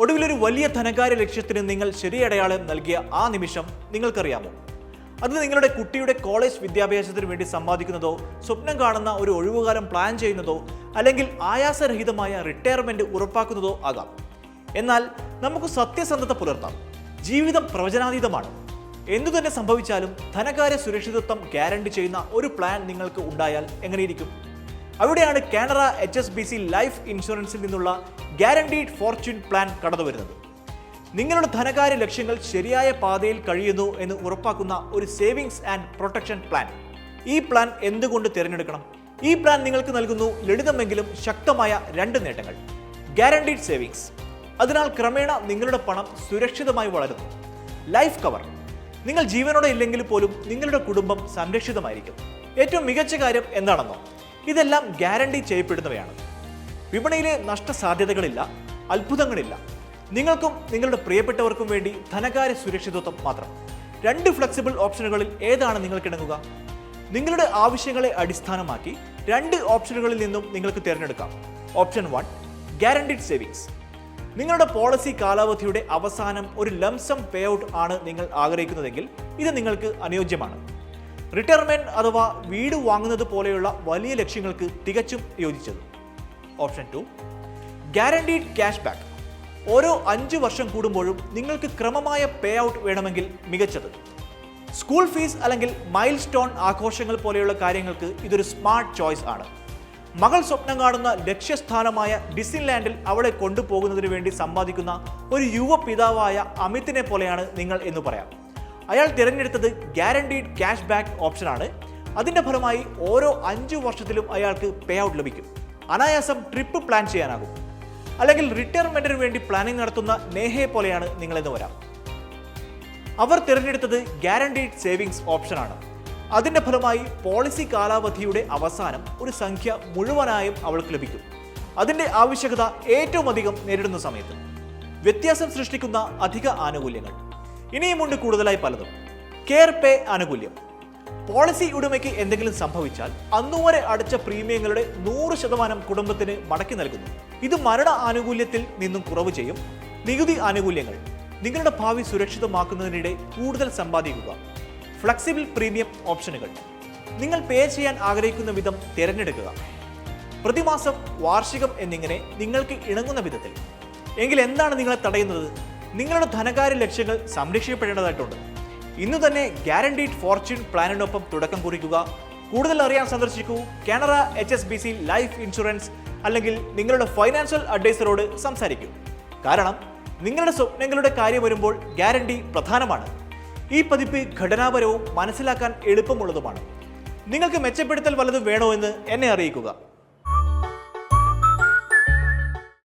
ഒടുവിലൊരു വലിയ ധനകാര്യ ലക്ഷ്യത്തിന് നിങ്ങൾ ശരിയടയാളം നൽകിയ ആ നിമിഷം നിങ്ങൾക്കറിയാമോ? അത് നിങ്ങളുടെ കുട്ടിയുടെ കോളേജ് വിദ്യാഭ്യാസത്തിന് വേണ്ടി സമ്പാദിക്കുന്നതോ സ്വപ്നം കാണുന്ന ഒരു ഒഴിവുകാലം പ്ലാൻ ചെയ്യുന്നതോ അല്ലെങ്കിൽ ആയാസരഹിതമായ റിട്ടയർമെന്റ് ഉറപ്പാക്കുന്നതോ ആകാം. എന്നാൽ നമുക്ക് സത്യസന്ധത പുലർത്താം. ജീവിതം പ്രവചനാതീതമാണ്. എന്തു തന്നെ സംഭവിച്ചാലും ധനകാര്യ സുരക്ഷിതത്വം ഗ്യാരണ്ടി ചെയ്യുന്ന ഒരു പ്ലാൻ നിങ്ങൾക്ക് ഉണ്ടായാൽ എങ്ങനെയിരിക്കും? അവിടെയാണ് Canara H S B C life ഇൻഷുറൻസിൽ നിന്നുള്ള ഗ്യാരണ്ടീഡ് ഫോർച്യൂൺ പ്ലാൻ കടന്നു വരുന്നത്. നിങ്ങളുടെ ധനകാര്യ ലക്ഷ്യങ്ങൾ ശരിയായ പാതയിൽ കഴിയുന്നു എന്ന് ഉറപ്പാക്കുന്ന ഒരു സേവിങ്സ് ആൻഡ് പ്രൊട്ടക്ഷൻ പ്ലാൻ ഈ പ്ലാൻ എന്തുകൊണ്ട് തിരഞ്ഞെടുക്കണം? ഈ പ്ലാൻ നിങ്ങൾക്ക് നൽകുന്നു ലളിതമെങ്കിലും ശക്തമായ രണ്ട് നേട്ടങ്ങൾ. ഗ്യാരണ്ടീഡ് സേവിങ്സ് അതിനാൽ ക്രമേണ നിങ്ങളുടെ പണം സുരക്ഷിതമായി വളരുന്നു. ലൈഫ് കവർ നിങ്ങൾ ജീവനോടെ ഇല്ലെങ്കിൽ പോലും നിങ്ങളുടെ കുടുംബം സംരക്ഷിതമായിരിക്കും. ഏറ്റവും മികച്ച കാര്യം എന്താണെന്നോ? ഇതെല്ലാം ഗ്യാരണ്ടി ചെയ്യപ്പെടുന്നവയാണ്. വിപണിയിലെ നഷ്ടസാധ്യതകളില്ല അത്ഭുതങ്ങളില്ല. നിങ്ങൾക്കും നിങ്ങളുടെ പ്രിയപ്പെട്ടവർക്കും വേണ്ടി ധനകാര്യ സുരക്ഷിതത്വം മാത്രം. രണ്ട് ഫ്ലെക്സിബിൾ ഓപ്ഷനുകളിൽ ഏതാണ് നിങ്ങൾക്കിണങ്ങുക നിങ്ങളുടെ ആവശ്യങ്ങളെ അടിസ്ഥാനമാക്കി രണ്ട് ഓപ്ഷനുകളിൽ നിന്നും നിങ്ങൾക്ക് തിരഞ്ഞെടുക്കാം. ഓപ്ഷൻ വൺ ഗ്യാരണ്ടീഡ് സേവിങ്സ് നിങ്ങളുടെ പോളിസി കാലാവധിയുടെ അവസാനം ഒരു ലംസം പേ ഔട്ട് ആണ് നിങ്ങൾ ആഗ്രഹിക്കുന്നതെങ്കിൽ ഇത് നിങ്ങൾക്ക് അനുയോജ്യമാണ്. റിട്ടയർമെന്റ് അഥവാ വീട് വാങ്ങുന്നത് പോലെയുള്ള വലിയ ലക്ഷ്യങ്ങൾക്ക് തികച്ചും യോജിച്ചത്. Option two guaranteed cash back ഓരോ അഞ്ച് വർഷം കൂടുമ്പോഴും നിങ്ങൾക്ക് ക്രമമായ പേ ഔട്ട് വേണമെങ്കിൽ മികച്ചത്. സ്കൂൾ ഫീസ് അല്ലെങ്കിൽ മൈൽ സ്റ്റോൺ ആഘോഷങ്ങൾ പോലെയുള്ള കാര്യങ്ങൾക്ക് ഇതൊരു സ്മാർട്ട് ചോയ്സ് ആണ്. മകൾ സ്വപ്നം കാണുന്ന ലക്ഷ്യസ്ഥാനമായ ഡിസ്നിലാൻഡിൽ അവളെ കൊണ്ടുപോകുന്നതിന് വേണ്ടി സമ്പാദിക്കുന്ന ഒരു യുവ പിതാവായ അമിതിനെ പോലെയാണ് നിങ്ങൾ എന്ന് പറയാം. അയാൾ തിരഞ്ഞെടുത്തത് ഗ്യാരണ്ടീഡ് ക്യാഷ് ബാക്ക് ഓപ്ഷനാണ് അതിന്റെ ഫലമായി ഓരോ അഞ്ച് വർഷത്തിലും അയാൾക്ക് പേ ഔട്ട് ലഭിക്കും. അനായാസം ട്രിപ്പ് പ്ലാൻ ചെയ്യാനാകും. അല്ലെങ്കിൽ റിട്ടയർമെന്റിന് വേണ്ടി പ്ലാനിംഗ് നടത്തുന്ന നേഹയെ പോലെയാണ് നിങ്ങളെന്ന് വരാം. അവർ തിരഞ്ഞെടുത്തത് ഗ്യാരണ്ടീഡ് സേവിങ്സ് ഓപ്ഷനാണ് അതിന്റെ ഫലമായി പോളിസി കാലാവധിയുടെ അവസാനം ഒരു സംഖ്യ മുഴുവനായും അവൾക്ക് ലഭിക്കും. അതിന്റെ ആവശ്യകത ഏറ്റവും അധികം നേരിടുന്ന സമയത്ത്. വ്യത്യാസം സൃഷ്ടിക്കുന്ന അധിക ആനുകൂല്യങ്ങൾ. ഇനിയുമുണ്ട് കൂടുതലായി പലതും. കെയർ പേ ആനുകൂല്യം. പോളിസി ഉടമയ്ക്ക് എന്തെങ്കിലും സംഭവിച്ചാൽ അന്നുവരെ അടച്ച പ്രീമിയങ്ങളുടെ നൂറ് ശതമാനം കുടുംബത്തിന് മടക്കി നൽകുന്നു. ഇത് മരണ ആനുകൂല്യത്തിൽ നിന്നും കുറവ് ചെയ്യും. നികുതി ആനുകൂല്യങ്ങൾ. നിങ്ങളുടെ ഭാവി സുരക്ഷിതമാക്കുന്നതിനിടെ കൂടുതൽ സമ്പാദിക്കുക. ഫ്ലെക്സിബിൾ പ്രീമിയം ഓപ്ഷനുകൾ നിങ്ങൾ പേ ചെയ്യാൻ ആഗ്രഹിക്കുന്ന വിധം തിരഞ്ഞെടുക്കുക. പ്രതിമാസം വാർഷികം എന്നിങ്ങനെ നിങ്ങൾക്ക് ഇണങ്ങുന്ന വിധത്തിൽ. എങ്കിൽ എന്താണ് നിങ്ങളെ തടയുന്നത്? നിങ്ങളുടെ ധനകാര്യ ലക്ഷ്യങ്ങൾ സംരക്ഷിക്കപ്പെടേണ്ടതായിട്ടുണ്ട്. ഇന്ന് തന്നെ ഗ്യാരണ്ടീഡ് ഫോർച്യൂൺ പ്ലാനിനൊപ്പം തുടക്കം കുറിക്കുക. കൂടുതൽ അറിയാൻ സന്ദർശിക്കൂ. Canara H S B C life insurance അല്ലെങ്കിൽ നിങ്ങളുടെ ഫൈനാൻഷ്യൽ അഡ്വൈസറോട് സംസാരിക്കൂ. കാരണം നിങ്ങളുടെ സ്വപ്നങ്ങളുടെ കാര്യം വരുമ്പോൾ ഗ്യാരണ്ടി പ്രധാനമാണ്. ഈ പതിപ്പ് ഘടനാപരവും മനസ്സിലാക്കാൻ എളുപ്പമുള്ളതുമാണ്. നിങ്ങൾക്ക് മെച്ചപ്പെടുത്തൽ വല്ലതും വേണോ എന്ന് എന്നെ അറിയിക്കുക.